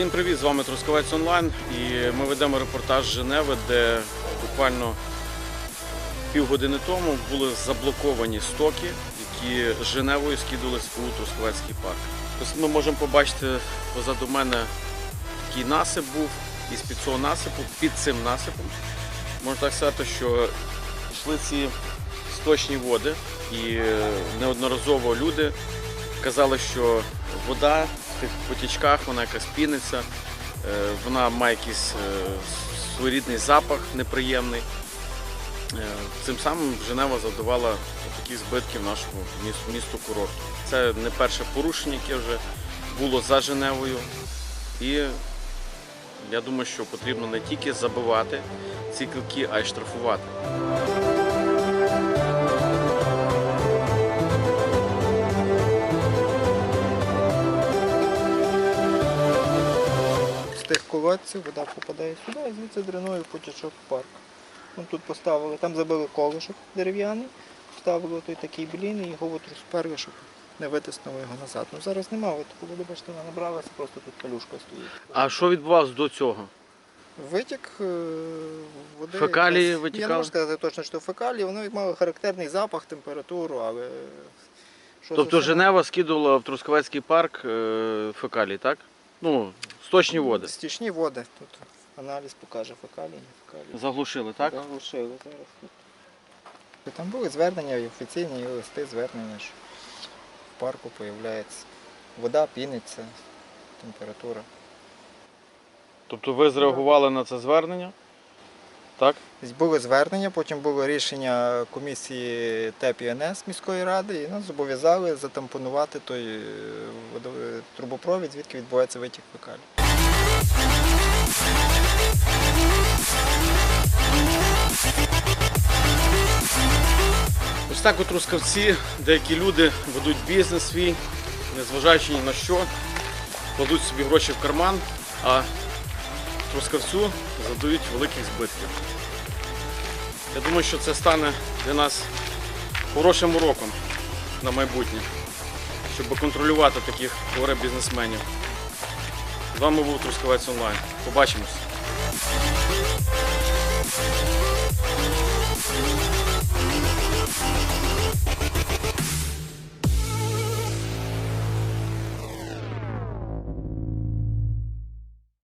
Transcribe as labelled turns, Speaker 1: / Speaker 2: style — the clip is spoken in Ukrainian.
Speaker 1: Всім привіт! З вами Трускавець Онлайн і ми ведемо репортаж з Женеви, де буквально півгодини тому були заблоковані стоки, які з Женевою скидувались у Трускавецький парк. Ось ми можемо побачити позаду мене такий насип був, і з під цього насипу, під цим насипом, можна так сказати, що йшли ці сточні води, і е, неодноразово люди казали, що вода в тих потічках, вона якась піниться, е, вона має якийсь е, своєрідний запах неприємний. Е, Цим самим Женева завдавала такі збитки в нашому місту, місту курорту. Це не перше порушення, яке вже було за Женевою. І я думаю, що потрібно не тільки забивати ці кілки, а й штрафувати.
Speaker 2: Тих колодців вода попадає сюди і звідси дренує потічок в парк. Ну, тут поставили, там забили колишок дерев'яний, поставили той такий блін і його от розперли, щоб не витиснуло його назад. Ну зараз немає, коли бачите, вона набралася, просто тут калюшка стоїть.
Speaker 1: А що відбувалося до цього?
Speaker 2: Витік е, води.
Speaker 1: Фекалії
Speaker 2: якась- Я не можу сказати точно, що фекалії, воно мало характерний запах, температуру, але. що
Speaker 1: Тобто Женева скидувала в Трускавецький парк е, фекалії, так? Ну, сточні води.
Speaker 2: Стічні води. Тут аналіз покаже фекалії, не фекалії.
Speaker 1: Заглушили, так?
Speaker 2: Заглушили зараз. Там були звернення і офіційні і листи звернення, що в парку з'являється вода, піниться, температура.
Speaker 1: Тобто ви зреагували на це звернення? Так?
Speaker 2: Були звернення, потім було рішення комісії ТЕП і НС міської ради, і нас зобов'язали затампонувати той е, трубопровід, звідки відбувається витік фекалій.
Speaker 1: Ось так у Трускавці деякі люди ведуть бізнес свій, незважаючи ні на що, кладуть собі гроші в карман, а Трускавцю задають великих збитків. Я думаю, що це стане для нас хорошим уроком на майбутнє, щоб контролювати таких горе бізнесменів. З вами був Трускавець Онлайн. Побачимось.